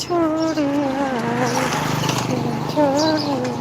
초리야 초리야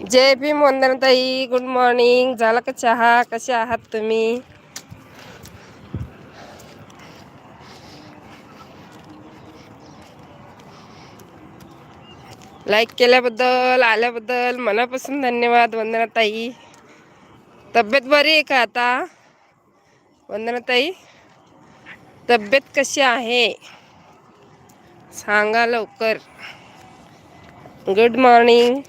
जय भीम वंदनताई good morning झाला का चहा? कसे आहात तुम्ही? लाईक केल्याबद्दल आल्याबद्दल मनापासून धन्यवाद वंदनाताई. तब्येत बरी आहे का आता? वंदनाताई तब्येत कशी आहे? सांगा लवकर. Good morning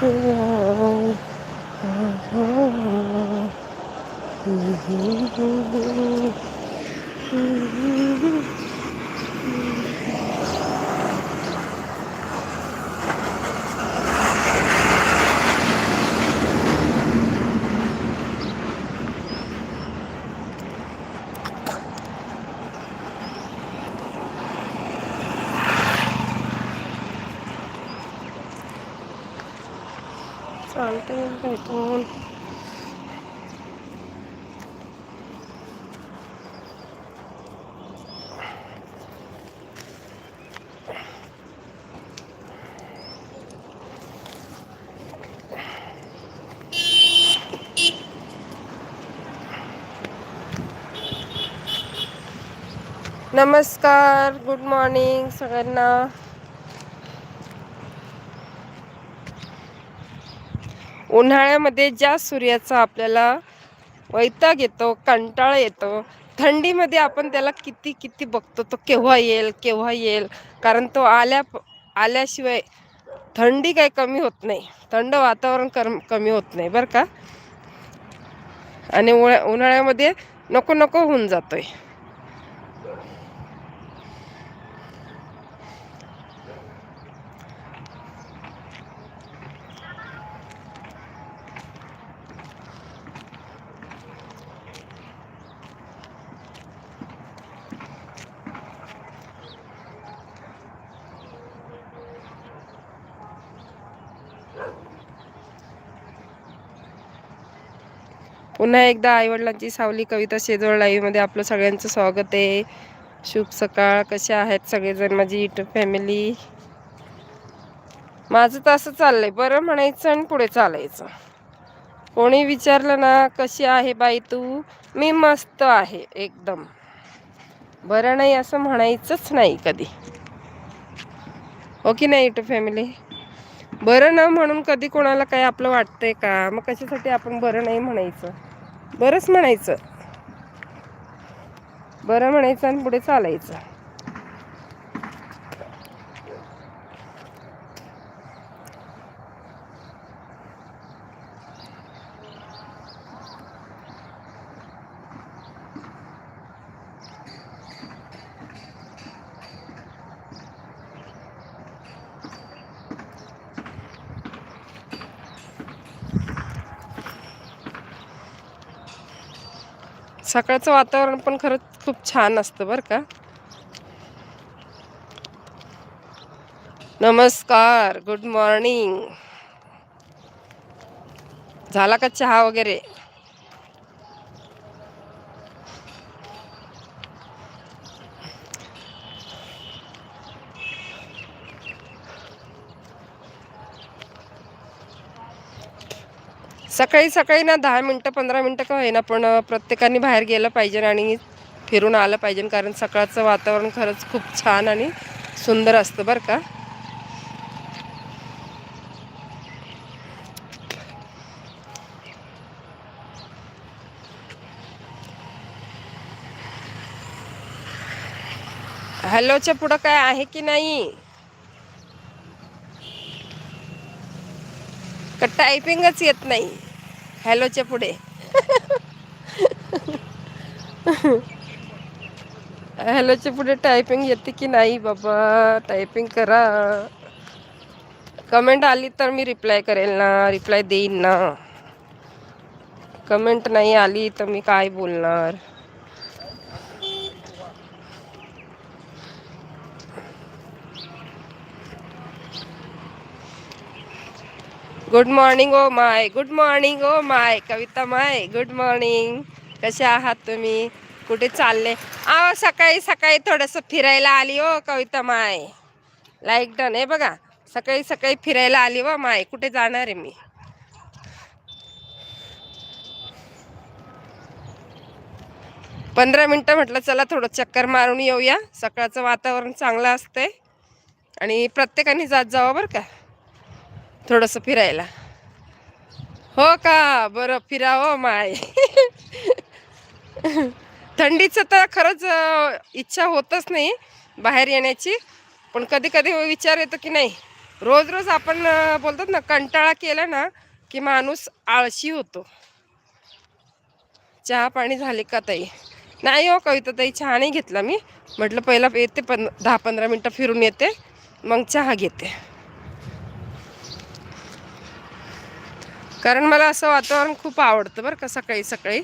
Mm-hmm. भेटून नमस्कार गुड मॉर्निंग सगळ्यांना उन्हाळ्यामध्ये ज्या सूर्याचा आपल्याला वैताग येतो कंटाळा येतो थंडीमध्ये आपण त्याला किती किती बघतो तो केव्हा येईल केव्हा येईल? कारण तो आल्या आल्याशिवाय थंडी काही कमी होत नाही. थंड वातावरण करम कमी होत नाही बरं का? आणि उन्हाळ्यामध्ये नको नको होऊन जातोय. पुन्हा एकदा आईवडिलांची सावली कविता शेजवळ लाईव्हमध्ये आपलं सगळ्यांचं स्वागत आहे. शुभ सकाळ. कसे आहेत सगळेजण? माझी युट्यूब फॅमिली माझं तर असं चाललंय. बरं म्हणायचं आणि पुढे चालायचं. कोणी विचारलं ना कशी आहे बाई तू? मी मस्त आहे एकदम. बरं नाही असं म्हणायचंच नाही कधी. हो ओके नाही युट्यूब फॅमिली बरं ना म्हणून कधी कोणाला काही आपलं वाटतंय का? मग कशासाठी आपण बरं नाही म्हणायचं? बरंच म्हणायचं. बरं म्हणायचं आणि पुढे चालायचं. सकाळचं वातावरण पण खरंच खूप छान असतं बरं का. नमस्कार गुड मॉर्निंग झाला का चहा वगैरे? सकाळी सकाळी ना दहा मिनटं पंधरा मिनटं का होईना पण प्रत्येकाने बाहेर गेलं पाहिजे आणि फिरून आलं पाहिजे कारण सकाळचं वातावरण खरंच खूप छान आणि सुंदर असतं बरं का. हॅलोच्या पुढं काय आहे की नाही? का टायपिंगच येत नाही? हॅलोच्या पुढे. हॅलोच्या पुढे टायपिंग येते की नाही बाबा? टायपिंग करा. कमेंट आली तर मी रिप्लाय करेल ना. रिप्लाय देईन ना. कमेंट नाही आली तर मी काय बोलणार? Good morning oh my good morning oh my Kavita my good morning कसे आहात तुम्ही? कुठे चालले? आहो सकाळी सकाळी थोडंसं फिरायला आली हो कविता माय. लाईक डन आहे बघा. सकाळी सकाळी फिरायला आली व माय. कुठे जाणार आहे मी? पंधरा मिनटं म्हटलं चला थोडं चक्कर मारून येऊया. सकाळचं वातावरण चांगलं असतंय. आणि प्रत्येकाने जात जावं बरं का? थोडंसं फिरायला. हो का? बरं फिरा हो माय. थंडीचं तर खरंच इच्छा होतच नाही बाहेर येण्याची. पण कधी कधी विचार येतो की नाही रोज रोज आपण बोलतात ना कंटाळा केला ना की माणूस आळशी होतो. चहा पाणी झाले का ताई? नाही हो कविता ताई चहा नाही घेतला मी. म्हटलं पहिला येते पण दहा पंधरा मिनटं फिरून येते मग चहा घेते. कारण मला असं वातावरण खूप आवडतं बरं का सकाळी सकाळी.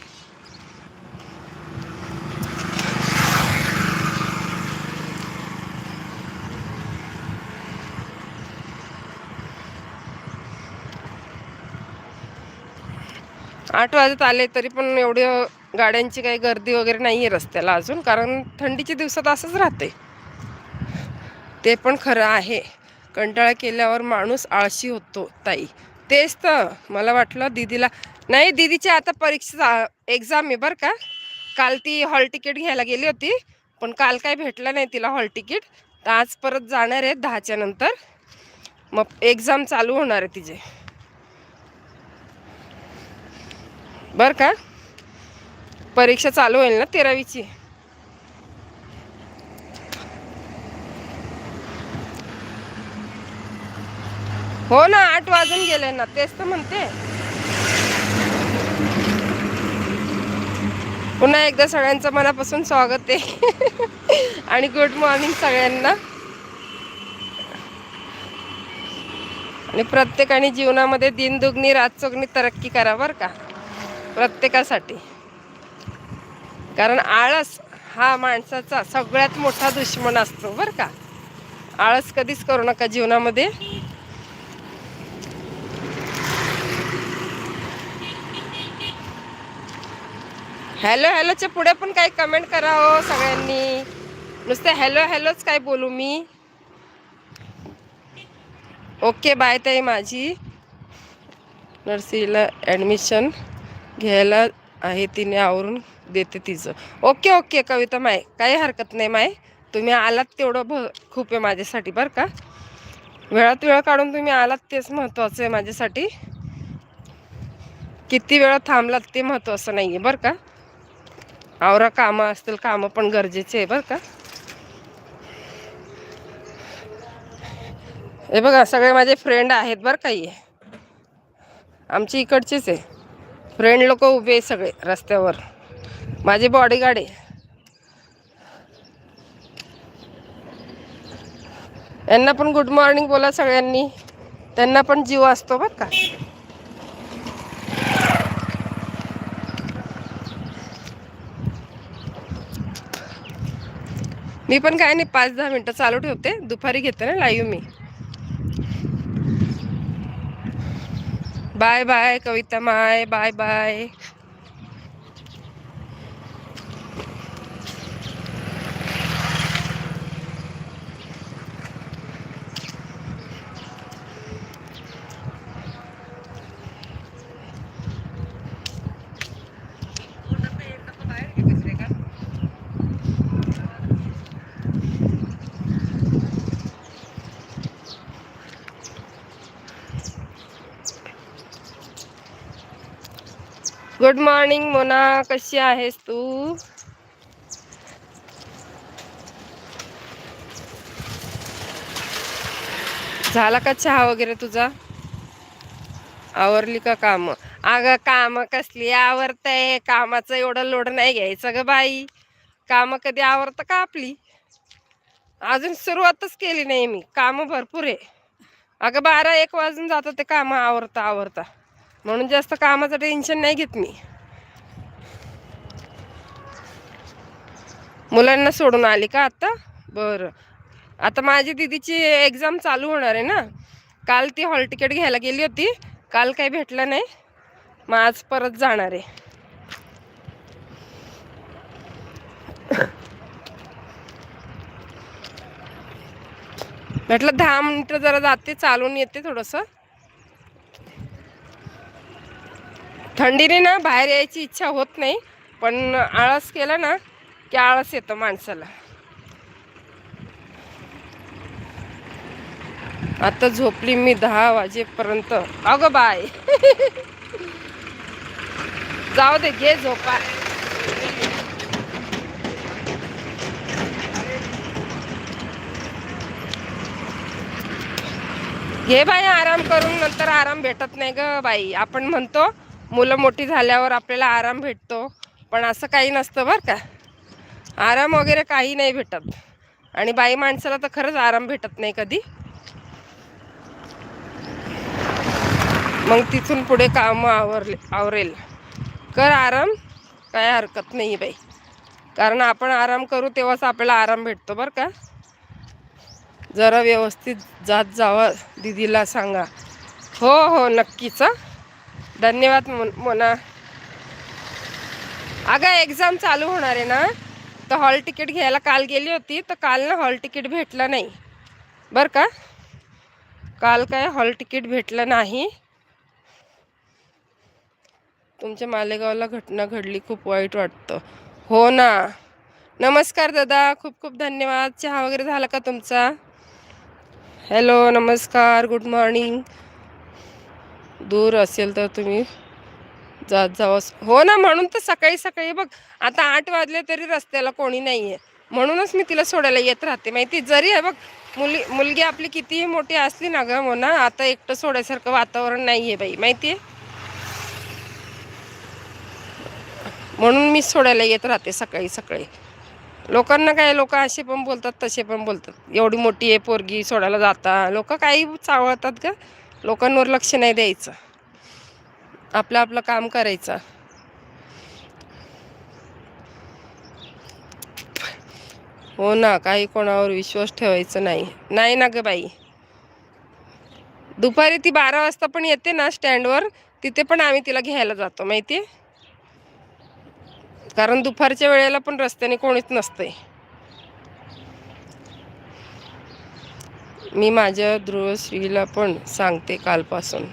आठ वाजत आले तरी पण एवढं गाड्यांची काही गर्दी वगैरे नाही आहे रस्त्याला अजून कारण थंडीच्या दिवसात असंच राहते. ते पण खरं आहे. कंटाळा केल्यावर माणूस आळशी होतो ताई. तेच तर. मला वाटलं दीदीला नाही दीदीची आता परीक्षा एक्झाम आहे बरं का. काल ती हॉल तिकीट घ्यायला गेली होती पण काल काय भेटलं नाही तिला हॉल तिकीट तर आज परत जाणार आहे दहाच्या नंतर. मग एक्झाम चालू होणार आहे तिचे. बरं का? परीक्षा चालू होईल ना तेरावीची? हो ना आठ वाजून गेले ना तेच तर म्हणते. पुन्हा एकदा सगळ्यांचं मनापासून स्वागत आहे. आणि गुड मॉर्निंग सगळ्यांना. आणि प्रत्येकाने जीवनामध्ये दिनदुगणी रातचोगणी तरक्की करा बरं का. प्रत्येकासाठी. कारण आळस हा माणसाचा सगळ्यात मोठा दुश्मन असतो बरं का. आळस कधीच करू नका जीवनामध्ये. हॅलो हॅलोच्या पुढे पण काही कमेंट करा हो सगळ्यांनी. नुसते हॅलो हॅलोच काय बोलू मी? ओके बाय ताई माझी. नर्सरीला ॲडमिशन घ्यायला आहे तिने आवरून देते तिचं. ओके ओके कविता माय काही हरकत नाही माय. तुम्ही आलात तेवढं भ खूप आहे माझ्यासाठी बरं का. वेळात वेळ काढून तुम्ही आलात तेच महत्त्वाचं आहे माझ्यासाठी. किती वेळा थांबलात ते महत्त्वाचं नाही आहे बरं का. आवरा कामं असतील कामं पण गरजेचे आहे बरं का. हे बघा सगळे माझे फ्रेंड आहेत बरं का ये आमची इकडचीच आहे. फ्रेंड लोक उभे आहे सगळे रस्त्यावर. माझी बॉडीगार्ड आहे. यांना पण गुड मॉर्निंग बोला सगळ्यांनी. त्यांना पण जीव असतो बरं का. मी पण काय नाही पाच दहा मिनटं चालू ठेवते. दुपारी घेते ना live me. Bye bye Kavita my. Bye bye good morning Mona कशी आहेस तू? झाला का चहा वगैरे तुझा? आवरली का काम? अगं काम कसली आवरतंय? कामाचं एवढं लोड नाही घ्यायचं ग बाई. काम कधी आवरतं का आपली? अजून सुरुवातच केली नाही मी. काम भरपूर आहे. अगं बारा एक वाजून जातं ते काम आवरता आवरता. म्हणून जास्त कामाचं टेन्शन नाही घेत मी. मुलांना सोडून आली का आता? बरं. आता माझी दिदीची एक्झाम चालू होणार आहे ना. काल ती हॉल तिकीट घ्यायला गेली होती. काल काही भेटलं नाही. मग आज परत जाणार आहे. म्हटलं दहा मिनिटं जरा जाते चालून येते थोडंसं. थंडीने ना बाहेर यायची इच्छा होत नाही पण आळस केला ना की आळस येतं माणसाला. आता झोपली मी दहा वाजेपर्यंत. अगं बाय जाऊ दे घे झोपा. घे बाई आराम करून नंतर आराम भेटत नाही ग बाई. आपण म्हणतो मुलं मोठी झाल्यावर आपल्याला आराम भेटतो पण असं काही नसतं बरं का. आराम वगैरे काही नाही भेटत. आणि बाई माणसाला तर खरंच आराम भेटत नाही कधी. मग तिथून पुढे काम आवरले आवरेल. कर आराम काय हरकत नाही बाई. कारण आपण आराम करू तेव्हाच आपल्याला आराम भेटतो बरं का. जरा व्यवस्थित जात जावा दीदीला सांगा. हो हो नक्कीच धन्यवाद मोना अगं एक्झाम चालू होणार आहे ना? तर हॉल तिकीट घ्यायला काल गेली होती तर काल ना हॉल तिकीट भेटलं नाही. बरं का? काल काय हॉल तिकीट भेटलं नाही. तुमच्या मालेगावला घटना घडली खूप वाईट वाटतं. हो ना. नमस्कार दादा खूप खूप धन्यवाद. चहा वगैरे झाला का तुमचा? हॅलो नमस्कार गुड मॉर्निंग दूर असेल तर तुम्ही जात जावं. हो ना म्हणून तर सकाळी सकाळी बघ आता आठ वाजले तरी रस्त्याला कोणी नाही आहे म्हणूनच मी तिला सोडायला येत राहते. माहिती जरी आहे बघ मुली मुलगी आपली कितीही मोठी असली ना ग म्हणा आता एकटं सोडायसारखं वातावरण नाही आहे बाई. माहिती आहे? म्हणून मी सोडायला येत राहते सकाळी सकाळी. लोकांना काय लोक असे पण बोलतात तसे पण बोलतात. एवढी मोठी आहे पोरगी सोडायला जाता. लोक काही चावळतात का लोकांवर लक्ष नाही द्यायचं. आपलं आपलं काम करायचं. हो ना काही कोणावर विश्वास ठेवायचा नाही. नाही ना ग बाई. दुपारी ती बारा वाजता पण येते ना स्टँडवर तिथे पण आम्ही तिला घ्यायला जातो माहिती? कारण दुपारच्या वेळेला पण रस्त्याने कोणीच नसतंय. मी माझ्या ध्रुवश्रीला पण सांगते कालपासून.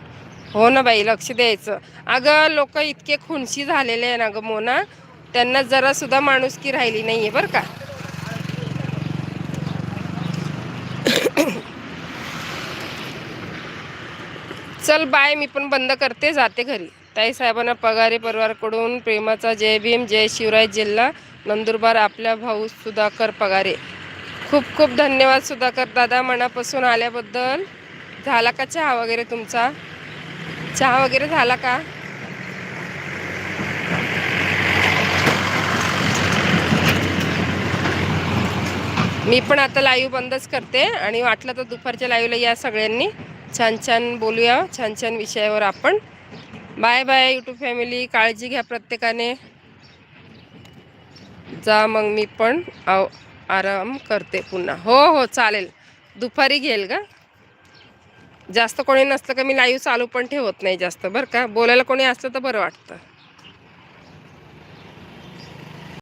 हो ना बाई लक्ष द्यायचं. अगं लोक इतके खुनशी झालेले आहे ना गं मोना. त्यांना जरा सुद्धा माणुसकी राहिली नाहीये बरं का. चल बाय मी पण बंद करते जाते घरी. ताई साहेबांना पगारे परिवारकडून प्रेमाचा जय भीम जय शिवराय जिल्हा नंदुरबार आपल्या भाऊ सुधाकर पगारे. खूप खूप धन्यवाद सुधाकर दादा मनापासून आल्याबद्दल. झाला का चहा वगैरे तुमचा? चहा वगैरे झाला का? मी पण आता लाईव्ह बंदच करते आणि वाटलं तर दुपारच्या लाईव्हला या सगळ्यांनी. छान छान बोलूया छान छान विषयावर आपण. बाय बाय यूट्यूब फॅमिली काळजी घ्या प्रत्येकाने. जा मग मी पण आव आराम करते पुन्हा. हो हो चालेल. दुपारी घेईल का जास्त कोणी नसलं का मी लाईव्ह चालू पण ठेवत नाही जास्त बरं का? बोलायला कोणी असलं तर बरं वाटतं.